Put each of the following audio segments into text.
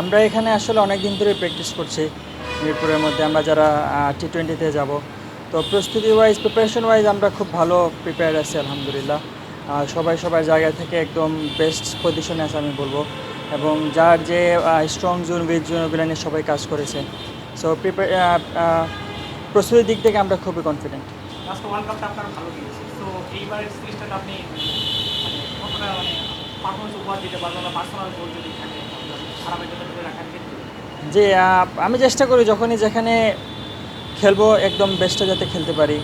আমরা এখানে আসলে অনেক দিন ধরে প্র্যাকটিস করছি মিরপুরের মধ্যে। আমরা যারা টি টোয়েন্টিতে যাব তো প্রস্তুতি ওয়াইজ প্রিপারেশন ওয়াইজ আমরা খুব ভালো প্রিপেয়ার আছি, আলহামদুলিল্লাহ। সবাই সবার জায়গা থেকে একদম বেস্ট পজিশনে আছে আমি বলব। এবং যার যে স্ট্রং জোন উইক জোন ওগুলো নিয়ে সবাই কাজ করেছে। সো প্রস্তুতির দিক থেকে আমরা খুবই কনফিডেন্ট আপনি মানে কতটা মানে পারফরমেন্স উপহার দিতে পারবেন পার্সোনাল গোল যদি থাকে? যে আমি চেষ্টা করি যখনই যেখানে খেলব একদম বেস্টটা যাতে খেলতে পারি।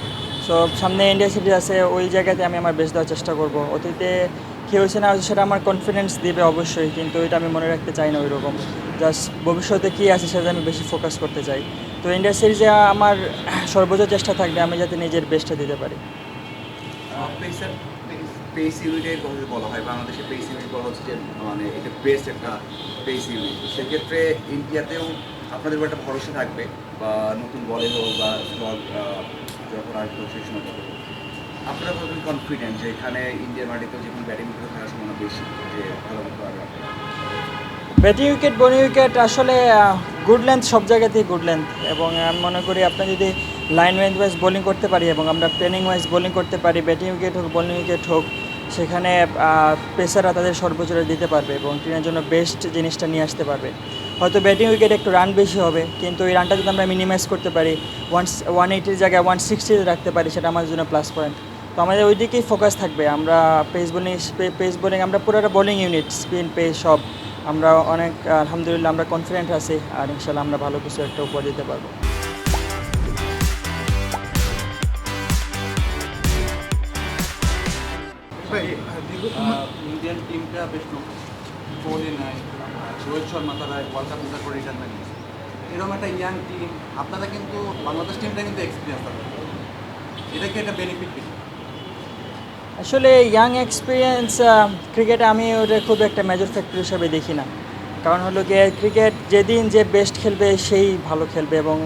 সো সামনে ইন্ডিয়া সিরিজ আছে, ওই জায়গাতে আমি আমার বেস্ট দেওয়ার চেষ্টা করব। অতীতে কী হয়েছে না সেটা আমার কনফিডেন্স দিবে অবশ্যই, কিন্তু এটা আমি মনে রাখতে চাই না ওই রকম জাস্ট ভবিষ্যতে কী আছে সেটা আমি বেশি ফোকাস করতে চাই। তো ইন্ডিয়া সিরিজে আমার সর্বোচ্চ চেষ্টা থাকবে, আমি যাতে নিজের বেস্টটা দিতে পারি। পেস ইউনিটের কথা যদি বলা হয়, বাংলাদেশের পেস ইউনিট বলা হচ্ছে মানে এটা বেস্ট একটা পেস ইউনিট সেক্ষেত্রে ইন্ডিয়াতেও আপনাদের একটা ভরসা থাকবে, বা নতুন বলে হোক বা স্লট যখন আসবে সেই সময় কত আপনারা কতদিন কনফিডেন্ট যে এখানে ইন্ডিয়ার মাটিতেও যেখানে ব্যাটিং করে থাকার সম্ভাবনা বেশি, যে ভালো মতো পারবে। ব্যাটিং উইকেট বোলিং উইকেট আসলে গুড লেন্থ সব জায়গাতেই গুড লেন্থ এবং আমি মনে করি আপনি যদি লাইন ওয়াইজ বোলিং করতে পারি, এবং আমরা প্লেনিং ওয়াইজ বোলিং করতে পারি ব্যাটিং উইকেট হোক বোলিং উইকেট হোক সেখানে পেসাররা তাদের সর্বোচ্চটা দিতে পারবে এবং টিমের জন্য বেস্ট জিনিসটা নিয়ে আসতে পারবে। হয়তো ব্যাটিং উইকেট একটু রান বেশি হবে, কিন্তু এই রানটা যদি আমরা মিনিমাইজ করতে পারি ওয়ান ওয়ান এইটির জায়গায় ওয়ান সিক্সটিতে রাখতে পারি, সেটা আমাদের জন্য প্লাস পয়েন্ট তো আমাদের ওই দিকেই ফোকাস থাকবে। আমরা পেস বোলিং পেস বোলিং আমরা পুরোটা বোলিং ইউনিট স্পিন পেস সব। আমরা অনেক, আলহামদুলিল্লাহ আমরা কনফিডেন্ট আছি, আর ইনশাল্লাহ আমরা ভালো কিছু একটা উপহার দিতে পারব। ইন্ডিয়ান টিমটা বেশ কোহলি নাই, রোহিত শর্মা তারা ওয়ার্ল্ড কাপ জেতার পর নিয়েছে। এরকম একটা ইয়াং টিম আপনারা কিন্তু বাংলাদেশ টিমটা কিন্তু এক্সপিরিয়েন্স আছে এটা কি একটা বেনিফিট আসলে ইয়াং এক্সপিরিয়েন্স ক্রিকেটে আমি ওটা খুব একটা মেজর ফ্যাক্টর হিসাবে দেখি না। কারণ হলো গিয়ে ক্রিকেট যেদিন যে বেস্ট খেলবে, সেই ভালো খেলবে এবং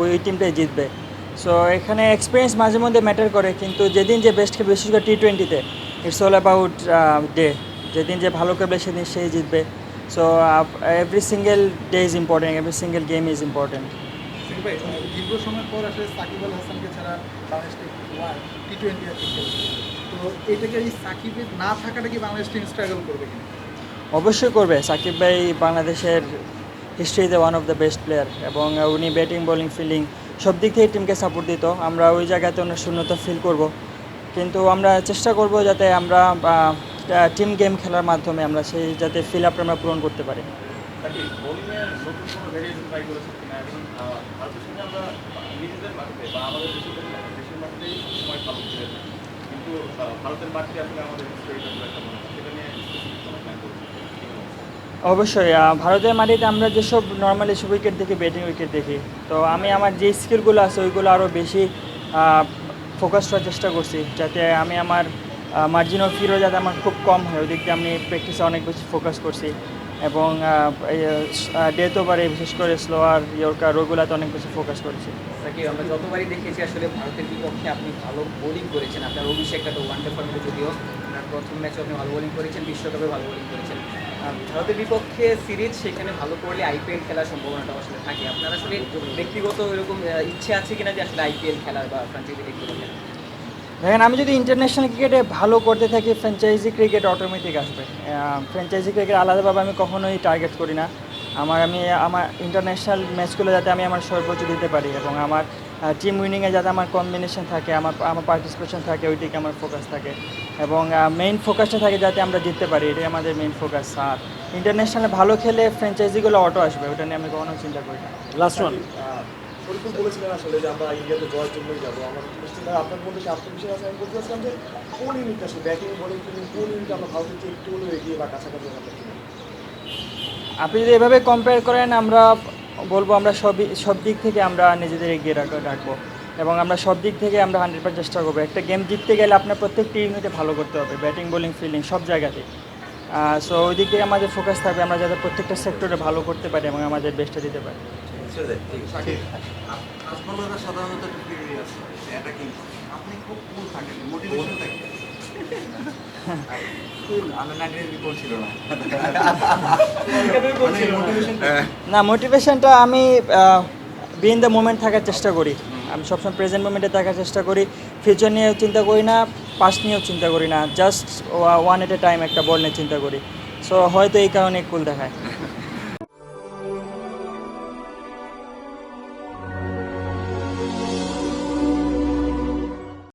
ওই টিমটাই জিতবে। সো এখানে এক্সপিরিয়েন্স মাঝে মধ্যে ম্যাটার করে, কিন্তু যেদিন যে বেস্ট খেলবে, বিশেষ করে টি টোয়েন্টিতে ইটস অল অ্যাবাউট ডে যেদিন যে ভালো খেলবে সেদিন সেই জিতবে। So every single day is important every single game is important দীর্ঘ সময় পর আসলে সাকিব আল হাসানকে ছাড়া বাংলাদেশ টি টোয়েন্টি তো এটাকে এই সাকিবের না থাকাটা কি বাংলাদেশ টিম স্ট্রাগল করবে অবশ্যই করবে। সাকিব ভাই বাংলাদেশের হিস্ট্রিতে one of the best player এবং উনি ব্যাটিং বোলিং ফিল্ডিং সব দিক থেকে টিমকে সাপোর্ট দিত। আমরা ওই জায়গাতে অনেক শূন্যতা ফিল করব। কিন্তু আমরা চেষ্টা করব যাতে আমরা টিম গেম খেলার মাধ্যমে আমরা সেই যাতে ফিল আপটা আমরা পূরণ করতে পারি? অবশ্যই ভারতের মাটিতে আমরা যেসব নর্মালি সব উইকেট দেখি ব্যাটিং উইকেট দেখি তো আমি আমার যে স্কিলগুলো আছে ওইগুলো আরও বেশি ফোকাস করার চেষ্টা করছি যাতে আমি আমার মার্জিন অফ হিরো যাতে আমার খুব কম হয়, ওই দিয়ে আমি প্র্যাকটিসে অনেক বেশি ফোকাস করছি এবং ডেথ ওভারে বিশেষ করে স্লোয়ার ইয়র্কার ওগুলাতে অনেক বেশি ফোকাস করেছি। সাকিব আমরা যতবারই দেখেছি আসলে ভারতের বিপক্ষে আপনি ভালো বোলিং করেছেন। আপনার অভিষেকটা তো ওয়ানডে ফর্মেটে যদিও, আপনার প্রথম ম্যাচে আপনি ভালো বোলিং করেছেন, বিশ্বকাপে ভালো বোলিং করেছেন। ভারতের বিপক্ষে সিরিজ সেখানে ভালো করলে আইপিএল খেলার সম্ভাবনাটা আসলে থাকে। আপনার আসলে ব্যক্তিগত এরকম ইচ্ছে আছে কিনা যে আসলে আইপিএল খেলার বা ফ্রাঞ্চাইজি লিগ দেখেন আমি যদি ইন্টারন্যাশনাল ক্রিকেটে ভালো করতে থাকি ফ্র্যাঞ্চাইজি ক্রিকেট অটোমেটিক আসবে। ফ্র্যাঞ্চাইজি ক্রিকেট আলাদাভাবে আমি কখনোই টার্গেট করি না। আমার আমি আমার ইন্টারন্যাশনাল ম্যাচগুলো যাতে আমি আমার সর্বোচ্চ দিতে পারি এবং আমার টিম উইনিংয়ে যাতে আমার কম্বিনেশন থাকে আমার আমার পার্টিসিপেশন থাকে ওই দিকে আমার ফোকাস থাকে। এবং মেইন ফোকাসটা থাকে যাতে আমরা জিততে পারি এটাই আমাদের মেইন ফোকাস আর ইন্টারন্যাশনালে ভালো খেলে ফ্র্যাঞ্চাইজিগুলো অটো আসবে ওটা নিয়ে আমি কখনো চিন্তা করি না। লাস্ট ওয়ান বলেছিলেন আসলে যে আমরা ইন্ডিয়াতে জয়ের জন্যই যাব। আমার আপনার মধ্যে কি আত্মবিশ্বাস আছে? আমি বলতে চাচ্ছিলাম যে, কোন ইউনিটটা আসলে ব্যাটিং কোন ইউনিট আমরা ভারতের চেয়ে একটু হলেও এগিয়ে বা কাছাকাছি আপনি যদি এভাবে কম্পেয়ার করেন, আমরা বলব আমরা সবই, সব দিক থেকে আমরা নিজেদের এগিয়ে রাখ- রাখব। এবং আমরা সব দিক থেকে আমরা হান্ড্রেড পার্সেন্ট চেষ্টা করব। একটা গেম জিততে গেলে আপনার প্রত্যেকটি ইউনিটে ভালো করতে হবে। ব্যাটিং বোলিং ফিল্ডিং সব জায়গাতে। সো ওই দিক থেকে আমাদের ফোকাস থাকবে, আমরা যাতে প্রত্যেকটা সেক্টরে ভালো করতে পারি এবং আমাদের বেস্টটা দিতে পারি। ফুটবলাররা সাধারণত অ্যাটাকিং আপনি খুব কুল থাকেন মোটিভেশন থাকে। আমরা নাইনটিনের রিপোর্ট ছিল না। না মোটিভেশনটা আমি বি ইন দ্য মোমেন্ট থাকার চেষ্টা করি। আমি সবসময় প্রেজেন্ট মোমেন্টে থাকার চেষ্টা করি। ফিউচার নিয়ে চিন্তা করি না পাস্ট নিয়েও চিন্তা করি না। Just one at a time একটা বল নিয়ে চিন্তা করি। সো হয়তো এই কারণে কুল দেখায়।